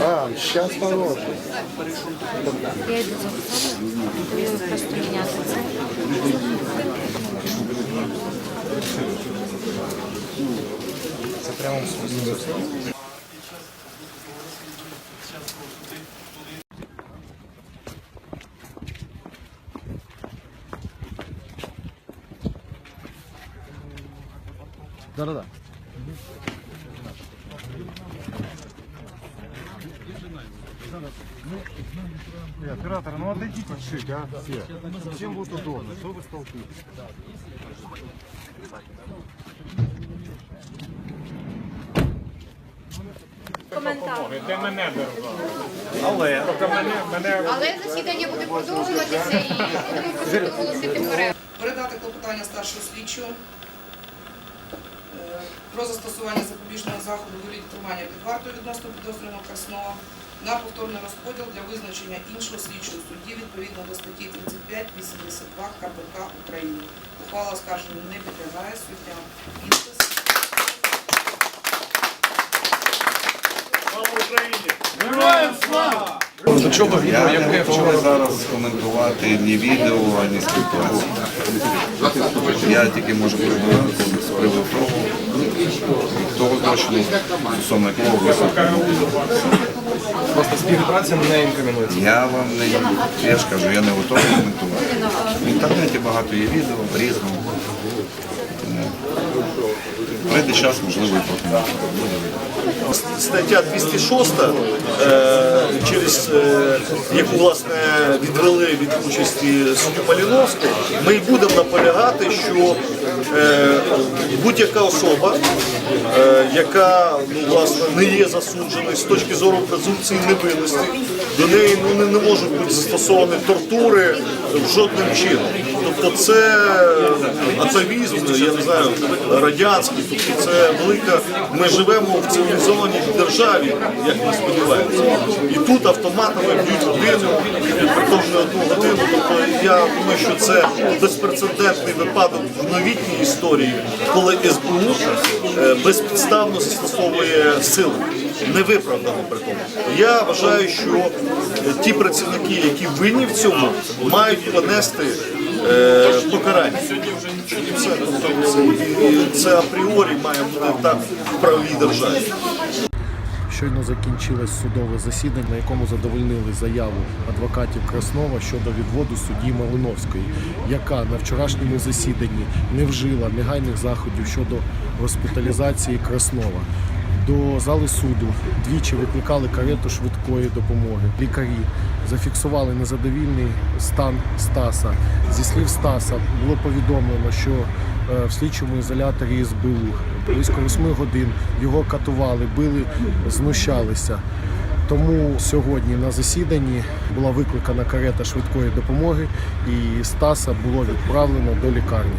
А, сейчас положим. Я иду за автомобилем, просто меня Це прямо смысле. Да-да-да. Э, Оператор, ну отойдите чуть, а, все. Всем будет удобно, что вы столкнулись? Але Але засідання буде продовжуватися і будемо просити оголосити перерву. Передати клопотання старшого слідчого про застосування запобіжного заходу у вигляді тримання під вартою відносно підозрюваного Краснова на повторний розподіл для визначення іншого слідчого судді відповідно до статті 35-82 КПК України. Ухвала оскарження не підлягає суддям. Підпис. Я не готовий зараз коментувати ні відео, ані спілкуватися. Я тільки можу повідомити з приводу того, того злочину, стосовно якого високо. просто співпраця не інкримінується. Я вам не я ж кажу, я не готовий коментувати. В інтернеті багато є відео, різного. Прийде час, можливо, і стаття 206, е, через е, яку власне відвели від участі суддю Маліновського, ми й будемо наполягати, що е, будь-яка особа, яка ну, власне не є засудженою з точки зору презумпції невинності, до неї ну, не, не можуть бути застосовані тортури жодним чином. Тобто це атавізм, я не знаю, радянський, тобто це велика. Ми живемо в цивілізованій державі, як ми сподіваємося. І тут автоматами б'ють годину, при не одну годину. Тобто я думаю, що це безпрецедентний випадок в новітній історії, коли СБУ е, безпідставно застосовує силу. Невиправдано при тому. Я вважаю, що ті працівники, які винні в цьому, мають понести покарання. І все. І це апріорі має бути так в правовій державі. Щойно закінчилось судове засідання, на якому задовольнили заяву адвокатів Краснова щодо відводу судді Малиновської, яка на вчорашньому засіданні не вжила негайних заходів щодо госпіталізації Краснова. До зали суду двічі викликали карету швидкої допомоги. Лікарі зафіксували незадовільний стан Стаса. Зі слів Стаса було повідомлено, що е, в слідчому ізоляторі СБУ близько 8 годин його катували, били, знущалися. Тому сьогодні на засіданні була викликана карета швидкої допомоги і Стаса було відправлено до лікарні.